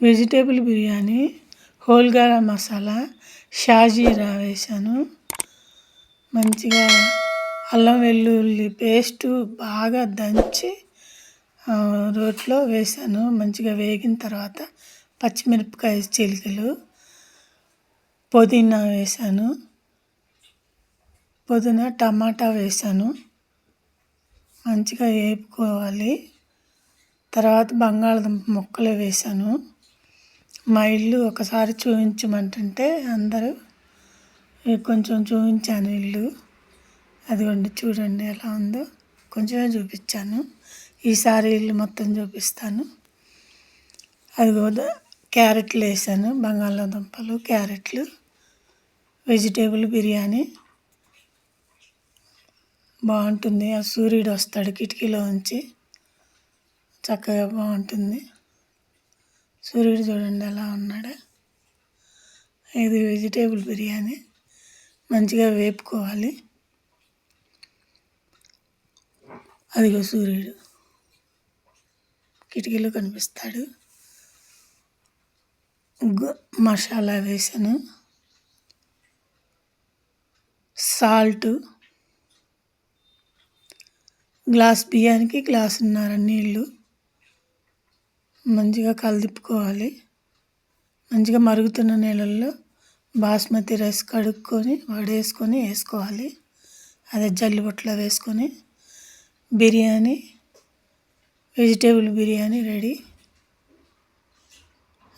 Vegetable biryani whole garam masala షాజీరా వేసాను మంచిగా అల్లం వెల్లుల్లి పేస్టు బాగా దంచి రోట్లో వేసాను మంచిగా వేగిన తర్వాత పచ్చిమిరపకాయ చిలుకలు పుదీనా వేసాను పుదీనా టమాటా వేసాను మంచిగా వేపుకోవాలి. తర్వాత బంగాళదుంప ముక్కలు వేసాను మా ఇల్లు ఒకసారి చూపించమంటుంటే అందరూ కొంచెం చూపించాను ఇల్లు. అదిగోండి చూడండి ఎలా ఉందో. కొంచెమే చూపించాను. ఈసారి ఇల్లు మొత్తం చూపిస్తాను. అదిగో క్యారెట్లు వేసాను. బంగాళాదుంపలు క్యారెట్లు వెజిటేబుల్ బిర్యానీ. బాగుంటుంది. ఆ సూర్యుడు వస్తాడు కిటికీలో ఉంచి. చక్కగా బాగుంటుంది. సూర్యుడు చూడండి ఎలా ఉన్నాడు. ఇది వెజిటేబుల్ బిర్యానీ. మంచిగా వేపుకోవాలి. అదిగో సూర్యుడు. కిటికీలో కనిపిస్తాడు. మసాలా వేసాను. సాల్ట్. గ్లాస్ బియ్యానికి గ్లాసున్నర నీళ్ళు మంచిగా కలిదిప్పుకోవాలి మంచిగా మరుగుతున్న నీళ్ళల్లో బాస్మతి రైస్ కడుక్కొని వడేసుకొని వేసుకోవాలి. అదే జల్లిబొట్లో వేసుకొని biryani vegetable biryani ready.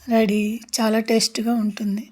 Ready. చాలా టేస్ట్గా ఉంటుంది.